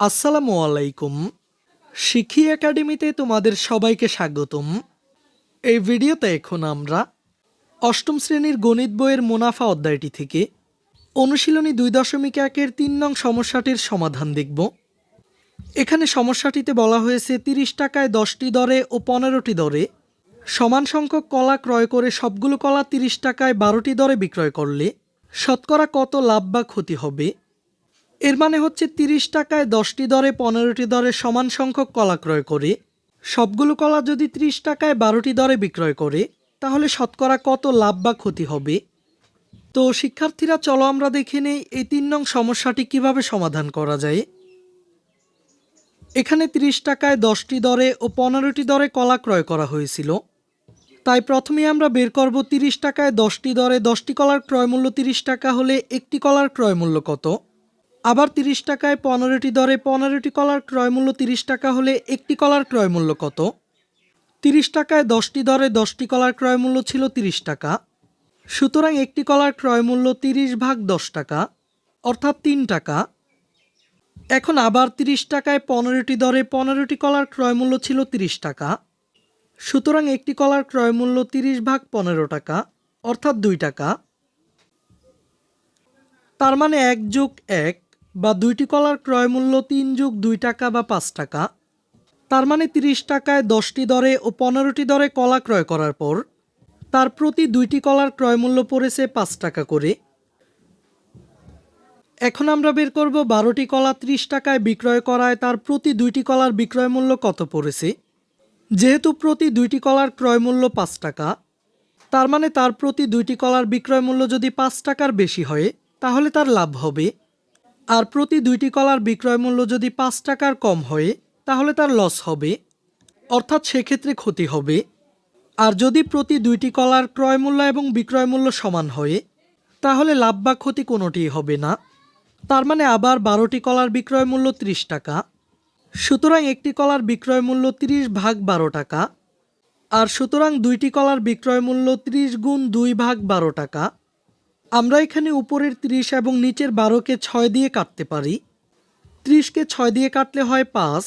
আসসালামু আলাইকুম। শিখি একাডেমিতে তোমাদের সবাইকে স্বাগতম। এই ভিডিওতে এখন আমরা অষ্টম শ্রেণির গণিত বইয়ের মুনাফা অধ্যায়টি থেকে অনুশীলনী দুই দশমিক একের তিন নং সমস্যাটির সমাধান দেখব। এখানে সমস্যাটিতে বলা হয়েছে, তিরিশ টাকায় দশটি দরে ও পনেরোটি দরে সমান সংখ্যক কলা ক্রয় করে সবগুলো কলা তিরিশ টাকায় বারোটি দরে বিক্রয় করলে শতকরা কত লাভ বা ক্ষতি হবে? এর মানে হচ্ছে তিরিশ টাকায় দশটি দরে, পনেরোটি দরে সমান সংখ্যক কলা ক্রয় করে। সবগুলো কলা যদি ত্রিশ টাকায় বারোটি দরে বিক্রয় করে, তাহলে শতকরা কত লাভ বা ক্ষতি হবে? তো শিক্ষার্থীরা, চলো আমরা দেখে নেই এই তিন নং সমস্যাটি কীভাবে সমাধান করা যায়। এখানে ত্রিশ টাকায় দশটি দরে ও পনেরোটি দরে কলা ক্রয় করা হয়েছিল। তাই প্রথমে আমরা বের করব তিরিশ টাকায় দশটি দরে দশটি কলার ক্রয় মূল্য তিরিশ টাকা হলে একটি কলার ক্রয় মূল্য কত? আবার তিরিশ টাকায় পনেরোটি দরে পনেরোটি কলার ক্রয় মূল্য তিরিশ টাকা হলে একটি কলার ক্রয় মূল্য কত? তিরিশ টাকায় দশটি দরে দশটি কলার ক্রয় মূল্য ছিল তিরিশ টাকা। সুতরাং একটি কলার ক্রয় মূল্য তিরিশ ভাগ দশ টাকা, অর্থাৎ তিন টাকা। এখন আবার তিরিশ টাকায় পনেরোটি দরে পনেরোটি কলার ক্রয় মূল্য ছিল তিরিশ টাকা। সুতরাং একটি কলার ক্রয় মূল্য তিরিশ ভাগ পনেরো টাকা, অর্থাৎ দুই টাকা। তার মানে এক যোগ এক বা দুইটি কলার ক্রয় মূল্য তিন যুগ দুই টাকা বা পাঁচ টাকা। তার মানে তিরিশ টাকায় দশটি দরে ও পনেরোটি দরে কলা ক্রয় করার পর তার প্রতি দুইটি কলার ক্রয় মূল্য পড়েছে পাঁচ টাকা করে। এখন আমরা বের করব বারোটি কলা ত্রিশ টাকায় বিক্রয় করায় তার প্রতি দুইটি কলার বিক্রয় মূল্য কত পড়েছে। যেহেতু প্রতি দুইটি কলার ক্রয় মূল্য পাঁচ টাকা, তার মানে তার প্রতি দুইটি কলার বিক্রয় মূল্য যদি পাঁচ টাকার বেশি হয়, তাহলে তার লাভ হবে। আর প্রতি দুইটি কলার বিক্রয় মূল্য যদি পাঁচ টাকার কম হয়, তাহলে তার লস হবে, অর্থাৎ সেক্ষেত্রে ক্ষতি হবে। আর যদি প্রতি দুইটি কলার ক্রয় মূল্য এবং বিক্রয় মূল্য সমান হয়, তাহলে লাভ বা ক্ষতি কোনোটিই হবে না। তার মানে আবার বারোটি কলার বিক্রয় মূল্য ত্রিশ টাকা, সুতরাং একটি কলার বিক্রয় মূল্য তিরিশ ভাগ বারো টাকা, আর সুতরাং দুইটি কলার বিক্রয় মূল্য ত্রিশ গুণ দুই ভাগ বারো টাকা আমরা এখানে উপরের ত্রিশ এবং নিচের বারোকে ছয় দিয়ে কাটতে পারি। ত্রিশকে ছয় দিয়ে কাটলে হয় পাঁচ,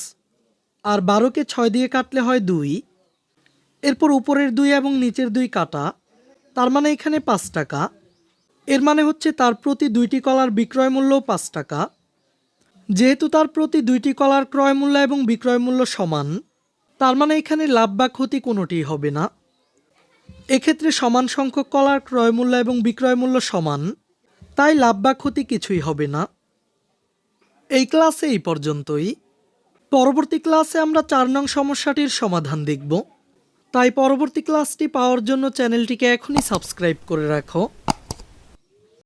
আর বারোকে ছয় দিয়ে কাটলে হয় দুই। এরপর উপরের দুই এবং নিচের দুই কাটা, তার মানে এখানে পাঁচ টাকা। এর মানে হচ্ছে তার প্রতি দুইটি কলার বিক্রয় মূল্য পাঁচ টাকা। যেহেতু তার প্রতি দুইটি কলার ক্রয় মূল্য এবং বিক্রয় মূল্য সমান, তার মানে এখানে লাভ বা ক্ষতি কোনোটিই হবে না। এক্ষেত্রে সমান সংখ্যক কলার ক্রয় মূল্য এবং বিক্রয় মূল্য সমান, তাই লাভ বা ক্ষতি কিছুই হবে না। এই ক্লাসে এই পর্যন্তই। পরবর্তী ক্লাসে আমরা চার নং সমস্যাটির সমাধান দেখব। তাই পরবর্তী ক্লাসটি পাওয়ার জন্য চ্যানেলটিকে এখনই সাবস্ক্রাইব করে রাখো।